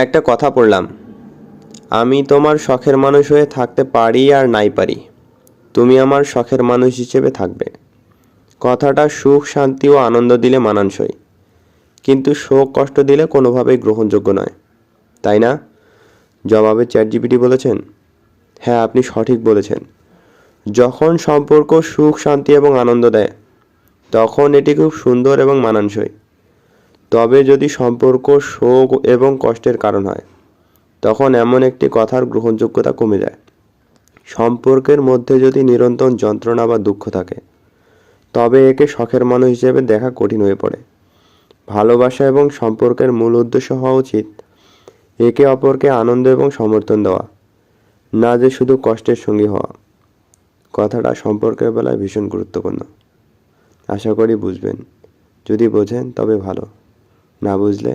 একটা কথা পড়লাম। আমি তোমার শখের মানুষ হয়ে থাকতে পারি আর নাই পারি। তুমি আমার শখের মানুষ হিসেবে থাকবে। কথাটা সুখ, শান্তি ও আনন্দ দিলে মানানসই। কিন্তু শোক, কষ্ট দিলে কোনোভাবেই গ্রহণযোগ্য নয়। তাই না? জবাবে চ্যাট বলেছেন? হ্যাঁ আপনি সঠিক বলেছেন। যখন সম্পর্ক সুখ, শান্তি এবং আনন্দ দেয়, তখন এটি খুব সুন্দর এবং মানানসই। তবে যদি সম্পর্ক শোক এবং কষ্টের কারণ হয়, তখন এমন একটি কথার গ্রহণযোগ্যতা কমে যায়। সম্পর্কের মধ্যে যদি নিরন্তর যন্ত্রণা বা দুঃখ থাকে, তবে একে শখের মানুষ হিসেবে দেখা কঠিন হয়ে পড়ে। ভালোবাসা এবং সম্পর্কের মূল উদ্দেশ্য হওয়া উচিত একে অপরকে আনন্দ এবং সমর্থন দেওয়া, না যে শুধু কষ্টের সঙ্গী হওয়া। কথাটা সম্পর্কের বেলায় ভীষণ গুরুত্বপূর্ণ। আশা করি বুঝবেন। যদি বোঝেন, তবে ভালো। না বুঝলে?